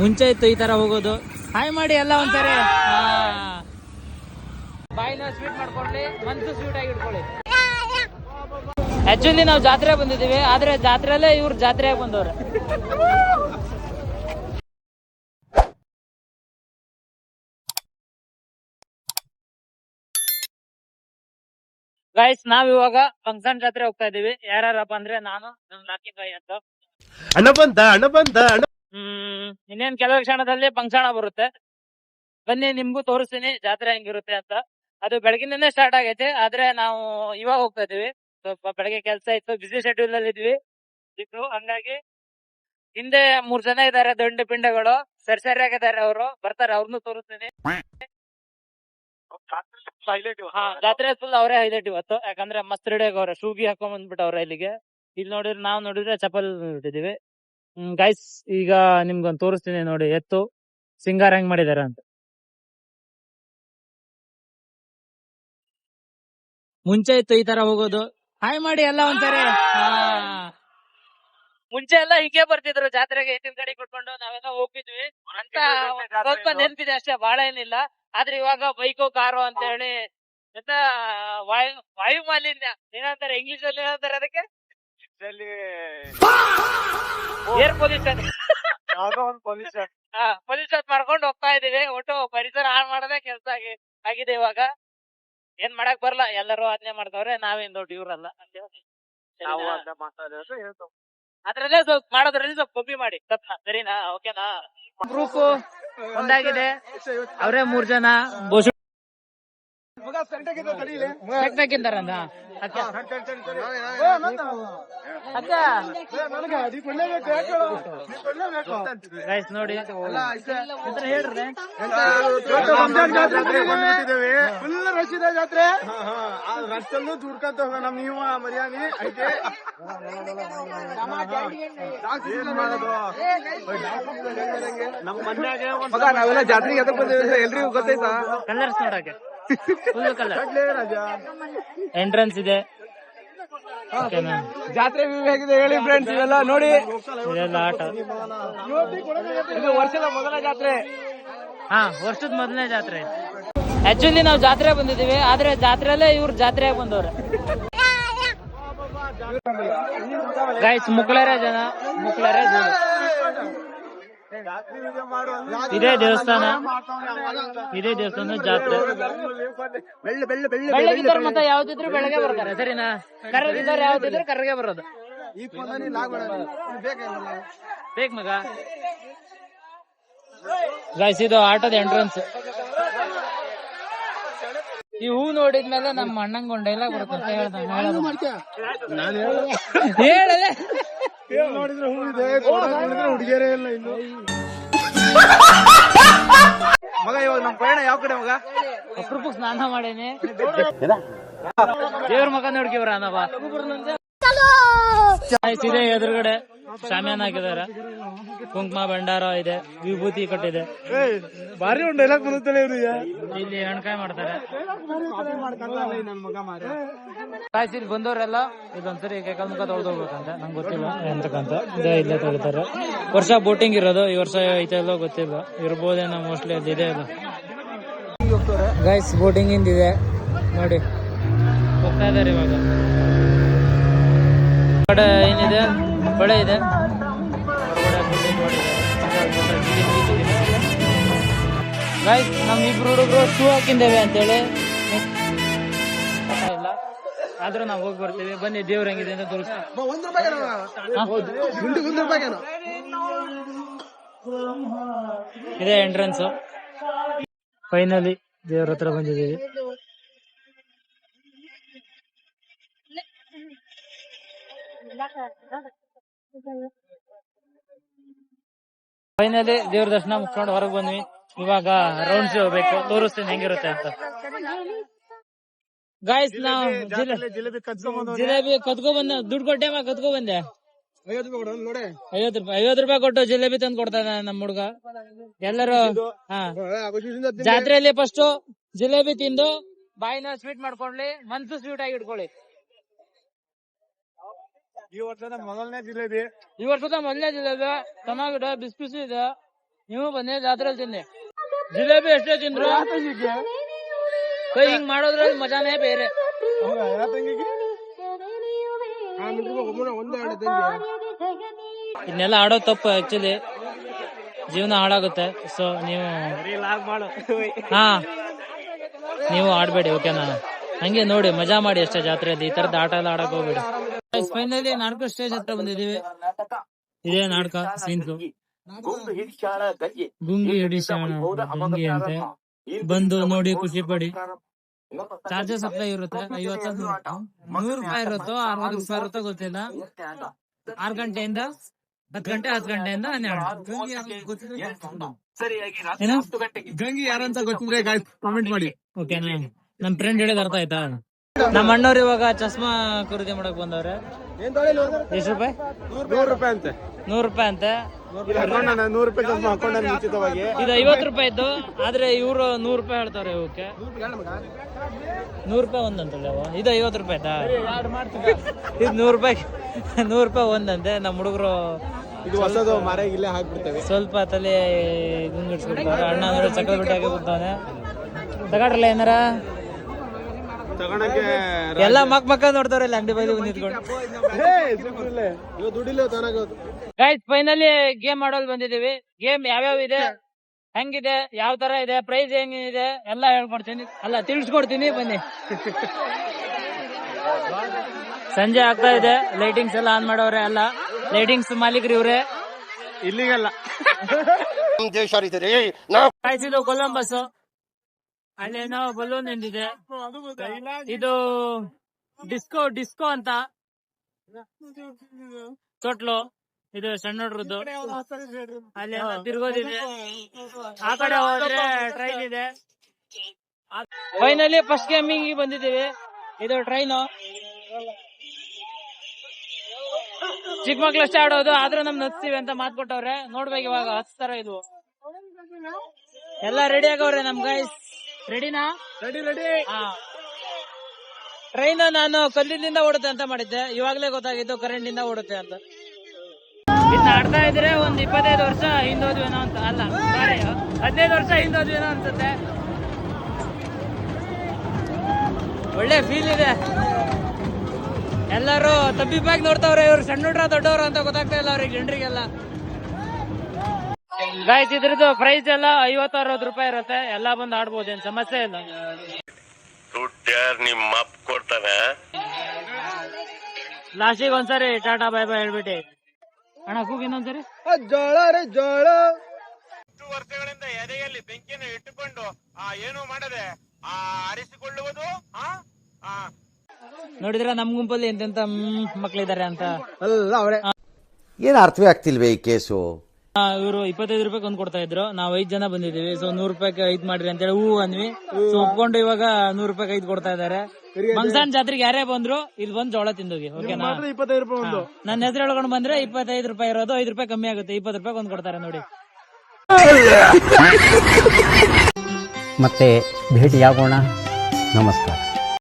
ಮುಂಚೆ ಇತ್ತು ಈ ತರ ಹೋಗೋದು. ಹಾಯ್ ಮಾಡಿ ಎಲ್ಲ ಒಂದ್ಸರಿ. ಬಾಯಿನ ಸ್ವೀಟ್ ಮಾಡ್ಕೊಳ್ಳಿ ಮನ್ಸು ಸ್ವೀಟ್ ಆಗಿ ಇಟ್ಕೊಳ್ಳಿ. ಆಕ್ಚುಲಿ ನಾವು ಜಾತ್ರೆ ಬಂದಿದ್ದೀವಿ ಆದ್ರೆ ಜಾತ್ರೆಲ್ಲೇ ಇವ್ರ ಜಾತ್ರೆ ಬಂದವ್ರೆ. ಗೈಸ್ ನಾವ್ ಇವಾಗ ಫಂಕ್ಷನ್ ಜಾತ್ರೆ ಹೋಗ್ತಾ ಇದೀವಿ ಯಾರ್ಯಾರಪ್ಪ ಅಂದ್ರೆ ನಾನು ನಮ್ ಲಾಕಿ ಬಾಯ್ ಅಂತ. ಅಣ್ಣ ಬಂದ ಅಣ್ಣ ಬಂದ ಅಣ್ಣ ಹ್ಮ್ ಇನ್ನೇನ್ ಕೆಲವು ಕ್ಷಣದಲ್ಲಿ ಪಂಕ್ಷಣ ಬರುತ್ತೆ. ಬನ್ನಿ ನಿಮ್ಗೂ ತೋರಿಸ್ತೀನಿ ಜಾತ್ರೆ ಹೆಂಗಿರುತ್ತೆ ಅಂತ. ಅದು ಬೆಳಗಿನೇ ಸ್ಟಾರ್ಟ್ ಆಗೈತೆ ಆದ್ರೆ ನಾವು ಇವಾಗ ಹೋಗ್ತಾ ಇದೀವಿ ಸ್ವಲ್ಪ ಬೆಳಗ್ಗೆ ಕೆಲಸ ಇತ್ತು ಬಿಸಿ ಶೆಡ್ಯೂಲ್ ಅಲ್ಲಿ ಇದ್ವಿ. ಇತ್ತು ಹಂಗಾಗಿ ಹಿಂದೆ ಮೂರ್ ಜನ ಇದಾರೆ ದಂಡು ಪಿಂಡಗಳು. ಸರಿ ಸರಿಯಾಗಿದ್ದಾರೆ ಅವರು. ಬರ್ತಾರೆ ಅವ್ರನ್ನು ತೋರಿಸ್ತೀನಿ. ಹಾ ಜಾತ್ರೆ ಫುಲ್ ಅವರೇ ಹೈಲೈಟ್ ಇವತ್ತು. ಯಾಕಂದ್ರೆ ಮಸ್ತ್ ರೆಡಿ ಆಗವ್ರೆ ಶೂಗಿ ಹಾಕೊಂಡ್ ಬಂದ್ಬಿಟ್ಟವ್ರೆ ಇಲ್ಲಿಗೆ. ಇಲ್ಲಿ ನೋಡಿದ್ರೆ ನಾವ್ ನೋಡಿದ್ರೆ ಚಪ್ಪಲ್ ಇಟ್ಟಿದೀವಿ ಹ್ಮ್ ಗೈಸ್ ಈಗ ನಿಮ್ಗೊಂದು ತೋರಿಸ್ತೀನಿ ನೋಡಿ ಎತ್ತು ಸಿಂಗಾರ ಹೆಂಗ್ ಮಾಡಿದಾರೆ ಅಂತ. ಮುಂಚೆ ಇತ್ತು ಈ ತರ ಹೋಗೋದು. ಹಾಯ್ ಮಾಡಿ ಎಲ್ಲ ಒಂದ್ಸರಿ. ಮುಂಚೆ ಎಲ್ಲ ಹೀಗೆ ಬರ್ತಿದ್ರು ಜಾತ್ರೆಗೆ ಎತ್ತಿನ ಗಾಡಿ ಕೊಟ್ಕೊಂಡು ನಾವೆಲ್ಲ ಹೋಗಿದ್ವಿ. ಅಂತ ಸ್ವಲ್ಪ ನೆನ್ಪಿದೆ ಅಷ್ಟೇ ಬಹಳ ಏನಿಲ್ಲ. ಆದ್ರೆ ಇವಾಗ ಬೈಕು ಕಾರು ಅಂತ ಹೇಳಿ ಎಂತ ವಾಯು ವಾಯು ಮಾಲಿನ್ಯ ಏನಂತಾರೆ ಇಂಗ್ಲಿಷ್ ಅಲ್ಲಿ ಏನಂತಾರೆ ಅದಕ್ಕೆ? Air pollution. ಯಾವ್ದೋ ಒಂದ್ ಪೊಲೀಸ್ ಪೊಲ್ಯೂಷನ್ ಮಾಡ್ಕೊಂಡು ಹೋಗ್ತಾ ಇದೀವಿ ಒಟ್ಟು ಪರಿಸರ ಹಾಳು ಮಾಡೋದೇ ಕೆಲಸ ಆಗಿ ಆಗಿದೆ ಇವಾಗ. ಏನ್ ಮಾಡಕ್ ಬರಲ್ಲ. ಎಲ್ಲರೂ ಆಜ್ಞೆ ಮಾಡ್ತಾವ್ರೆ ನಾವೇನ್ ದೊಡ್ಡ ಇವ್ರಲ್ಲ. ನಾವು ಅಂತ ಮಾತಾಡೋದು ಹೇಳ್ತಾವ್. ಅದ್ರಲ್ಲೇ ಸ್ವಲ್ಪ ಮಾಡೋದ್ರಲ್ಲಿ ಸ್ವಲ್ಪ ಕಾಪಿ ಮಾಡಿ. ತಪ್ಪ ಸರಿನಾ? ಓಕೆನಾ? ಪ್ರೂಫ್ ಒಂದಾಗಿದೆ. ಅವರೇ ಮೂರ್ ಜನ. ಬೋಸು ಸೆಂಟಕ್ಕಿಂತ ಗೈಸ್ ನೋಡಿ. ಹೆಸ್ರು ಹೇಳ್ರಿ. ಫುಲ್ ರಶ್ ಇದೆ ಜಾತ್ರೆ. ದುಡ್ಕಂತ ಹೋಗ ನಮ್ ನೀವು ಮರ್ಯಾನಿ ಐತೆ ನಮ್ ಮನ್ಯಾಗ ಒಂದ್ ನಾವೆಲ್ಲ ಜಾತ್ರೆಗೆ ಎದಕ್ ಬಂದೇವಿ ಎಲ್ರಿಗೂ ಗೊತ್ತೈತಾ ಕಲರ್ಸ್ ನೋಡಕ್ಕೆ. ಫುಲ್ ಕಲರ್ ಎಂಟ್ರೆನ್ಸ್ ಇದೆ. ಜಾತ್ರೆ ಹೇಗಿದೆ ಹೇಳಿ ಫ್ರೆಂಡ್ಸ್ ಇವೆಲ್ಲ ನೋಡಿ. ಇದೆಲ್ಲ ಆಟ. ಇದು ವರ್ಷದ ಮೊದಲ ಜಾತ್ರೆ. ಹಾ ವರ್ಷದ ಮೊದಲನೇ ಜಾತ್ರೆ. ಆಕ್ಚುಲಿ ನಾವು ಜಾತ್ರೆ ಬಂದಿದ್ದೀವಿ ಆದ್ರೆ ಜಾತ್ರೆಯಲ್ಲೇ ಇವ್ರ ಜಾತ್ರೆಗೆ ಬಂದವ್ರೆ. ಗೈಸ್ ಮುಕ್ಳರೇ ಜನ ಮುಕ್ಳರೇ ಜನ. ಇದೇ ದೇವಸ್ಥಾನ. ಇದೇ ದೇವಸ್ಥಾನ ಜಾತ್ರೆ. ಬೆಳ್ಳ ಬೆಳ್ಳ ಬೆಳ್ಳ ಬೆಳಗಿದ್ದವ್ರು ಮತ್ತೆ ಯಾವ್ದಿದ್ರು ಬೆಳಗ್ಗೆ ಬರ್ತಾರೆ ಸರಿನಾ? ಕರ್ರಗಿದ್ದವ್ರು ಯಾವ್ದಿದ್ರು ಕರ್ರಗೆ ಬರೋದು. ಈ ಫೋನಲ್ಲಿ ಲಾಗ್ ಮಾಡೋದು. ಬೇಕೇನಲ್ಲ ಬೇಕ್ ಮಗ? ಇದು ಆಟದ ಎಂಟ್ರೆನ್ಸ್ ಈ ಹೂ ನೋಡಿದ್ಮೇಲೆ ನಮ್ಮ ಅಣ್ಣಂಗ್ ಒಂದ್ ಡೈಲಾಗ್ ಬರುತ್ತೆ. ಹೇಳೋದು ನೋಡಿದ್ರೆ ಹೂ ಇದೆ ನೋಡಿದ್ರೆ ಹುಡುಗಿಯರೇ ಇಲ್ಲ ಇನ್ನು. ಮಗ ಇವಾಗ ನಮ್ ಪಯಣ ಯಾವ ಕಡೆ ಮಗ? ಅಪ್ರೂಪಕ್ ಸ್ನಾನ ಮಾಡೇನಿ. ದೇವ್ರ ಮಗ ನೋಡ್ಕಿವ್ರ ಅನ್ನವ ಇದೆ ಎದುರುಗಡೆ. ಶಾಮಿಯಾನ ಹಾಕಿದಾರೆ ಕುಂಕುಮ ಭಂಡಾರ ಇದೆ. ವಿಭೂತಿ ಕಟ್ಟಿದೆ. ಬಾರಿ ಒಂದ್ ಡೈಲಾಗ್ ಬರುತ್ತಲ್ಲ ಇಲ್ಲಿ ಎಣ್ಕಾಯ್ ಮಾಡ್ತಾರೆ. ಇಲ್ಲಿ ಬಂದವರೆಲ್ಲ ಇದೊಂದ್ಸರಿ ಕೈಕಾಲ್ ಮುಖ ತೊಳ್ದು ಹೋಗ್ಬೇಕಂತ. ನಂಗೆ ಗೊತ್ತಿಲ್ಲ. ಎಂತಕ್ಕಂತ? ಇದೇ ಇಲ್ಲೇ ತೊಳಿತಾರೆ. ವರ್ಷ ಬೋಟಿಂಗ್ ಇರೋದು. ಈ ವರ್ಷ ಐತೆಲ್ಲೋ ಗೊತ್ತಿಲ್ಲ. ಇರ್ಬೋದೇನೋ ಮೋಸ್ಟ್ಲಿ ಅದು ಇದೆ ಅದು ಗೈಸ್ ಬೋಟಿಂಗ್ ಇಂದಿದೆ ನೋಡಿ. ಹೋಗ್ತಾ ಇದಾರೆ ಇವಾಗ. ಕಡೆ ಏನಿದೆ? ಹೊಳೆ ಇದೆ. ಗಾಯ್ಸ್ ನಮ್ಮ ಇಬ್ರು ಹುಡುಗರು ಶೂ ಹಾಕಿದ್ದೇವೆ ಅಂತೇಳಿ. ಇಲ್ಲ ಆದ್ರೂ ನಾವು ಹೋಗಿ ಬರ್ತೀವಿ. ಬನ್ನಿ ದೇವ್ರ ಹೆಂಗಿದೆ ಅಂತ ರೂಪಾಯಿಗೇನು ಇದೇ ಎಂಟ್ರೆನ್ಸ್ ಫೈನಲಿ ದೇವ್ರ ಹತ್ರ ಬಂದಿದ್ದೀವಿ. ಫೈನಲಿ ದೇವ್ರ ದರ್ಶನ ಮುಗಿಸ್ಕೊಂಡು ಹೊರಗೆ ಬಂದ್ವಿ. ಇವಾಗ ರೌಂಡ್ಸ್ ಹೋಗ್ಬೇಕು ತೋರಿಸ್ತೀನಿ ಹೆಂಗಿರುತ್ತೆ ಅಂತ. ಗಾಯ್ಸ್ ನಾವು ಜಿಲೆ- ಜಿಲೇಬಿ ಕದ್ಕೊ ಬಂದೆ ದುಡ್ಡು ಕೊಟ್ಟೆ ಮಾ ಕತ್ಕೊ ಬಂದೆ. ಐವತ್ತು ರೂಪಾಯಿ ಐವತ್ ರೂಪಾಯಿ ಕೊಟ್ಟು ಜಿಲೇಬಿ ತಂದು ಕೊಡ್ತಾನೆ ನಮ್ಮ ಹುಡುಗ. ಎಲ್ಲರೂ ಹಾ. ಜಾತ್ರೆಯಲ್ಲಿ ಫಸ್ಟ್ ಜಿಲೇಬಿ ತಿಂದು ಬಾಯಿನ ಸ್ವೀಟ್ ಮಾಡ್ಕೊಳ್ಳಿ ಮನ್ಸು ಸ್ವೀಟ್ ಆಗಿ ಇಟ್ಕೊಳ್ಳಿ. ಈ ವರ್ಷದ ಮೊದಲನೇ ಜಿಲೇಬಿ ಈ ವರ್ಷದ ಮೊದಲನೇ ಜಿಲೇಬಿ ಚೆನ್ನಾಗಿದೆ ಬಿಸಿ ಬಿಸಿ ಇದೆ. ನೀವು ಬನ್ನಿ ಜಾತ್ರೆ ತಿನ್ನಿ. ಜಿಲೇಬಿ ಎಷ್ಟೇ ತಿಂದ್ರು. ಕೈ ಹಿಂಗ್ ಮಾಡೋದ್ರಲ್ಲಿ ಮಜಾನೇ ಬೇರೆ. ಇನ್ನೆಲ್ಲ ಆಡೋ ತಪ್ಪು ಆಕ್ಚುಲಿ ಜೀವನ ಹಾಳಾಗುತ್ತೆ. ಸೊ ನೀವು ಹಾ. ನೀವು ಆಡ್ಬೇಡಿ ಓಕೆನಾ ಹಂಗೆ ನೋಡಿ ಮಜಾ ಮಾಡಿ ಅಷ್ಟೇ ಜಾತ್ರೆಯಲ್ಲಿ ಈ ತರದ ಆಟ ಎಲ್ಲ ಆಡಕ್ ಹೋಗ್ಬೇಡಿ. ಫೈನಲಿ ನಾಟಕ ಸ್ಟೇಜ್ ಹತ್ರ ಬಂದಿದೀವಿ ಇದೇ ನಾಟಕ ಸೀನ್ಸು ಗುಂಗಿ ಹಿಡಿಸೋಣ ಗುಂಗಿ ಅಂತೆ. ಬಂದು ನೋಡಿ ಖುಷಿ ಪಡಿ. ಚಾರ್ಜಸ್ ಅಪ್ಲೈ ಇರುತ್ತೆ. ಐವತ್ತು ನೂರು ರೂಪಾಯಿ ಇರುತ್ತೋ ಅರವತ್ತು ರೂಪಾಯಿ ಇರುತ್ತೋ ಗೊತ್ತಿಲ್ಲ. ಆರ್ ಗಂಟೆಯಿಂದ ಹತ್ತು ಗಂಟೆ ಹತ್ತು ಗಂಟೆಯಿಂದ ಹನ್ನೆರಡು. ಗಂಗಿ ಯಾರಂತ ಗೊತ್ತಿದ್ರೆ ಕಾಮೆಂಟ್ ಮಾಡಿ. ಓಕೆನಾ ನಮ್ ಫ್ರೆಂಡ್ ಹೇಳಿದ ಅರ್ಥ ಆಯ್ತಾ? ನಮ್ಮ ಅಣ್ಣವ್ರು ಇವಾಗ ಚಸ್ಮಾ ಖರೀದಿ ಮಾಡಕ್ ಬಂದವ್ರೆ. ಎಷ್ಟು ರೂಪಾಯಿ? ನೂರು ರೂಪಾಯಿ ಅಂತೆ. ನೂರು ರೂಪಾಯಿ ಅಂತೆ. ಹಾಕೊಂಡ ನೂರು ರೂಪಾಯಿ ಸ್ವಲ್ಪ ಹಾಕೊಂಡ ಉಚಿತವಾಗಿ ಇದು ಐವತ್ತು ರೂಪಾಯಿ ಇದ್ದು ಆದ್ರೆ ಇವ್ರು ನೂರು ರೂಪಾಯಿ ಹೇಳ್ತಾರೆ ಇವಕ್ಕೆ. ನೂರು ರೂಪಾಯಿ ಒಂದಂತಲ್ಲ ಅವ ಇದು ಐವತ್ತು ರೂಪಾಯಿ ಆಯ್ತಾ? ಇದು ನೂರು ರೂಪಾಯಿ ನೂರು ರೂಪಾಯಿ ಒಂದಂತೆ ನಮ್ಮ ಹುಡುಗರು ಇದು ಹೊಸದು ಮರ ಇಲ್ಲೇ ಹಾಕ್ಬಿಡ್ತೇವೆ. ಸ್ವಲ್ಪ ತಲೆ ಅಣ್ಣ ಅಂದ್ರೆ ಚಕ್ರ ಬಿಟ್ಟು ಹಾಕಿ ಬಿಡ್ತಾನೆ ತಗೊಂಡ್ರಲ್ಲ ಏನಾರ? ಎಲ್ಲ ಮಕ್ ಮಕ್ಕ ನೋಡ್ತಾರೆ ಇಲ್ಲಿ ಅಂಗಡಿ ಬೈದು ನಿಂತ್ಕೊಂಡು ಗೈಸ್ ಫೈನಲಿ ಗೇಮ್ ಆಡೋಲ್ ಬಂದಿದೀವಿ ಗೇಮ್ ಯಾವ್ಯಾವ ಇದೆ ಹೆಂಗಿದೆ ಯಾವ ತರ ಇದೆ ಪ್ರೈಸ್ ಹೆಂಗಿದೆ ಎಲ್ಲ ಹೇಳ್ಕೊಡ್ತೀನಿ ಅಲ್ಲ ತಿಳಿಸ್ಕೊಡ್ತೀನಿ ಬನ್ನಿ ಸಂಜೆ ಆಗ್ತಾ ಇದೆ ಲೈಟಿಂಗ್ಸ್ ಎಲ್ಲ ಆನ್ ಮಾಡೋರೆ ಅಲ್ಲ ಲೈಟಿಂಗ್ಸ್ ಮಾಲೀಕರು ಇವ್ರೆ ಇಲ್ಲಿಗಲ್ಲ ಇದು ಕೊಲಂಬಸ್ ಅಲ್ಲೇನೋ ಬಲೂನ್ ಎಂದಿದೆ ಇದು ಡಿಸ್ಕೋ ಡಿಸ್ಕೋ ಅಂತ. ತೊಟ್ಲು ಇದು ಸಣ್ಣ ಹುಡ್ರದ್ದು. ಅಲ್ಲಿ ತಿರ್ಗೋದಿದೆ. ಆ ಕಡೆ ಹೋದ್ರೆ ಟ್ರೈನ್ ಇದೆ. ಫೈನಲಿ ಫಸ್ಟ್ ಗೇಮಿಂಗ್ ಬಂದಿದ್ದೀವಿ. ಇದು ಟ್ರೈನು ಚಿಕ್ಕ ಮಕ್ಳು ಅಷ್ಟೇ ಆಡೋದು, ಆದ್ರೂ ನಮ್ ಹತ್ತೀವಿ ಅಂತ ಮಾತ್ ಕೊಟ್ಟವ್ರೆ. ನೋಡ್ಬೇಕು ಇವಾಗ ಹಚ್ತಾರ ಇದು. ಎಲ್ಲ ರೆಡಿ ಆಗವ್ರೆ ನಮ್ ಗೈಸ್ ರೆಡಿನಾ ರೆಡಿ ರೆಡಿ ಟ್ರೈನ್ ನಾನು ಕಲ್ಲಿನಿಂದ ಓಡುತ್ತೆ ಅಂತ ಮಾಡಿದ್ದೆ. ಇವಾಗಲೇ ಗೊತ್ತಾಗಿದ್ದು ಕರೆಂಟ್ ಇಂದ ಓಡುತ್ತೆ ಅಂತ. ಇನ್ನು ಆಡ್ತಾ ಇದ್ರೆ ಒಂದ್ ಇಪ್ಪತ್ತೈದು ವರ್ಷ ಹಿಂದೋದ್ವೇನೋ ಅಂತ ಅಲ್ಲ ಹದಿನೈದು ವರ್ಷ ಹಿಂದೋದ್ವೇನೋ ಅನ್ಸುತ್ತೆ. ಒಳ್ಳೆ ಫೀಲ್ ಇದೆ. ಎಲ್ಲರೂ ತಬ್ಬಿಬ್ಬಾಗಿ ನೋಡ್ತಾವ್ರೆ ಇವ್ರು ಸಣ್ಣ ಹುಡ್ರ ದೊಡ್ಡವ್ರು ಅಂತ ಗೊತ್ತಾಗ್ತಾ ಇಲ್ಲ ಅವ್ರಿಗೆ ಜನರಿಗೆಲ್ಲ ಗಾಯ್ಸ್ ಇದ್ರದ್ದು ಪ್ರೈಸ್ ಎಲ್ಲ ಐವತ್ತು ಅರವತ್ತು ರೂಪಾಯಿ ಇರುತ್ತೆ. ಎಲ್ಲ ಬಂದು ಆಡ್ಬೋದು ಏನ್ ಸಮಸ್ಯೆ ಇಲ್ಲ. ದುಡ್ಡು ಯಾರು ನಿಮ್ಮ ಅಪ್ಪ ಕೊಡ್ತಾನೆ. ಲಾಸ್ಟಿಗೆ ಒಂದ್ಸರಿ ಟಾಟಾ ಬಾಯ್ ಬಾಯ್ ಹೇಳ್ಬಿಟ್ಟು. ಅಣ್ಣ ಕೂಗ್ ಇನ್ನೊಂದ್ಸರಿ. ಜೋಳ ರೀ ಜೋಳ. ವರ್ಷಗಳಿಂದ ಎದೆಯಲ್ಲಿ ಬೆಂಕಿಯನ್ನು ಇಟ್ಟುಕೊಂಡು ಆ ಏನು ಮಾಡದೆ ಆ ಅರಿಸಿಕೊಳ್ಳುವುದು ಆ ಆ. ನೋಡಿದ್ರ ನಮ್ ಗುಂಪಲ್ಲಿ ಎಂತೆಂತ ಮಕ್ಳಿದ್ದಾರೆ ಅಂತ. ಅಲ್ಲ ಅವರೇ. ಏನು ಅರ್ಥವೇ ಆಗ್ತಿಲ್ವೇ ಈ ಕೇಸು? ಇವರು ಇಪ್ಪತ್ತೈದು ರೂಪಾಯಿ ಒಂದ್ ಕೊಡ್ತಾ ಇದ್ರು. ನಾವ್ ಐದ್ ಜನ ಬಂದಿದೀವಿ ಸೊ ನೂರ್ ರೂಪಾಯಿ ಐದ್ ಮಾಡ್ರಿ ಅಂತೇಳಿ ಹೂ ಅಂದ್ವಿ. ಸೊ ಒಪ್ಕೊಂಡು ಇವಾಗ ನೂರ್ ರೂಪಾಯಿ ಐದ್ ಕೊಡ್ತಾ ಇದಾರೆ ಮಂಗಸಾನ್ ಜಾತ್ರೆಗೆ ಯಾರೇ ಬಂದ್ರು ಇಲ್ಲಿ ಬಂದ್ ಜೋಳ ತಿಂದೋಗಿ ಓಕೆನಾ ನನ್ನ ಹೆಸರು ಹೇಳ್ಕೊಂಡು ಬಂದ್ರೆ ಇಪ್ಪತ್ತೈದು ರೂಪಾಯಿ ಇರೋದು ಐದ್ ರೂಪಾಯಿ ಕಮ್ಮಿ ಆಗುತ್ತೆ. ಇಪ್ಪತ್ ರೂಪಾಯಿ ಒಂದ್ ಕೊಡ್ತಾರೆ ನೋಡಿ. ಮತ್ತೆ ಭೇಟಿಯಾಗೋಣ. ನಮಸ್ಕಾರ.